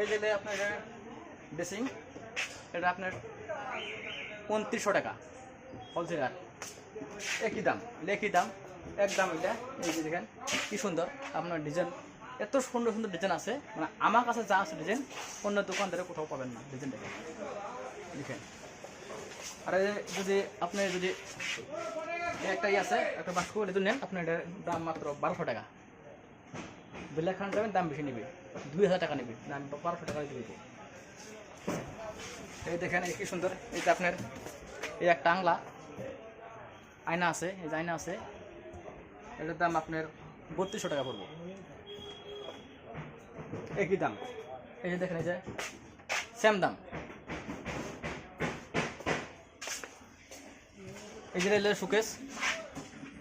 এই যে আপনার ড্রেসিং এটা আপনার উনত্রিশশো টাকা হোলসেলার একই দাম একই দাম, এক দাম এটা এই যে দেখেন, কি সুন্দর আপনার ডিজাইন এত সুন্দর সুন্দর ডিজাইন আছে মানে আমার কাছে যা আছে ডিজাইন অন্য দোকানদারে কোথাও পাবেন না ডিজাইন দেখেন দেখেন, আর যদি আপনি যদি একটা ই আছে, একটা যদি নেন আপনার এটার দাম মাত্র বারোশো টাকা। বেলা খান যাবেন, দাম বেশি নেবে। দুই হাজার টাকা নেবে দাম বারোশো টাকা দিয়ে দেবো। এই দেখেন, এই কি সুন্দর, এই যে আপনার এই একটা আংলা। আয়না আছে, এই যে আয়না আছে, এটার দাম আপনার বত্রিশশো টাকা পড়ব। একই দাম? এই যে দেখেন, এই যে সেম দাম। এই যে রেলের সুকেশ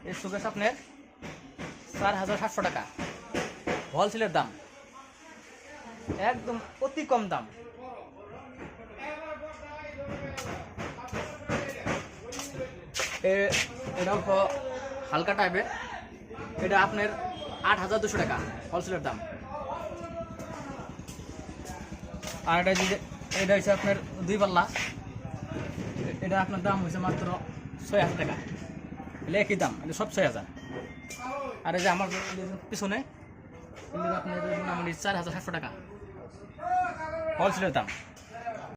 এই সুকেশ আপনার চার হাজার সাতশো টাকা। হোলসেলের দাম? একদম অতি কম দাম। এটা হালকা টাইপের এটা আপনার আট হাজার দুশো টাকা হোলসেলের দাম। আর এটা যে এটা হচ্ছে আপনার দুই পাল্লা। এটা আপনার দাম হয়েছে মাত্র ছয় হাজার টাকা। এটা একই দাম, এটা সব ছয় হাজার। আর এই যে আমার পিছনে এগুলো আপনাদের মোটামুটি চার হাজার সাতশো টাকা। হোলসেলের দাম।